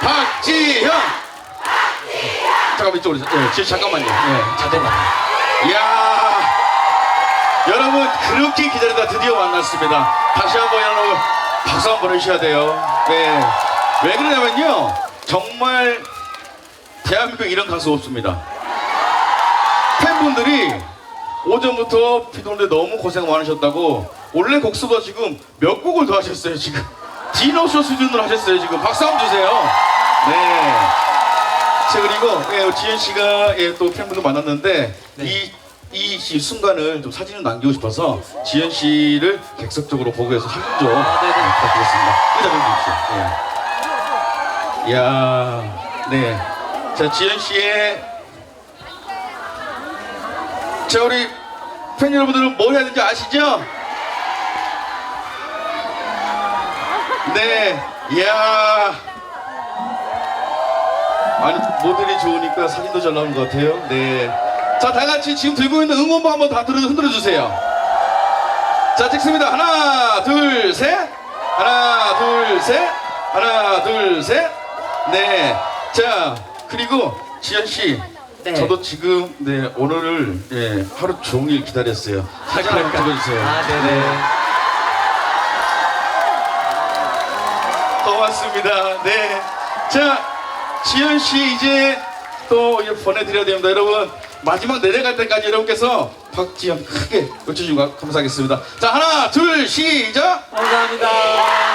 박지현. 잠깐만 이쪽으로. 예, 지금 잠깐만요. 예, 잠깐만. 이야. 여러분 그렇게 기다리다 드디어 만났습니다. 다시 한번 여러분 박수 한번 해주셔야 돼요. 네. 왜 그러냐면요. 정말 대한민국에 이런 가수 없습니다. 팬분들이 오전부터 비 오는데 너무 고생 많으셨다고 원래 곡수가 지금 몇 곡을 더 하셨어요 지금 디너쇼 수준으로 하셨어요 지금 박수 한번 주세요 네. 자 그리고 예, 지현 씨가 예, 또 팬분들 만났는데 이, 이, 시- 순간을 좀 사진을 남기고 싶어서 지현 씨를 객석적으로 보고 해서 힘좀 네, 부탁드리겠습니다 의자 좀 주십시오 예. 이야 네. 자 지현 씨의 자 우리 팬 여러분들은 뭘 해야 되는지 아시죠? 네, 이야. 아니 모델이 좋으니까 사진도 잘 나온 것 같아요. 네. 자, 다 같이 지금 들고 있는 응원봉 한번 다 들어 흔들어 주세요. 자, 찍습니다. 하나, 둘, 셋. 하나, 둘, 셋. 하나, 둘, 셋. 네. 자, 그리고 지현 씨. 네. 저도 지금 네 오늘을 예, 하루 종일 기다렸어요. 사진 한번 찍어주세요. 아, 네네. 고맙습니다. 네. 자, 지현 씨 이제 또 보내드려야 됩니다. 여러분 마지막 내려갈 때까지 여러분께서 박지현 크게 외쳐주시고 감사하겠습니다. 자, 하나, 둘, 시작. 감사합니다.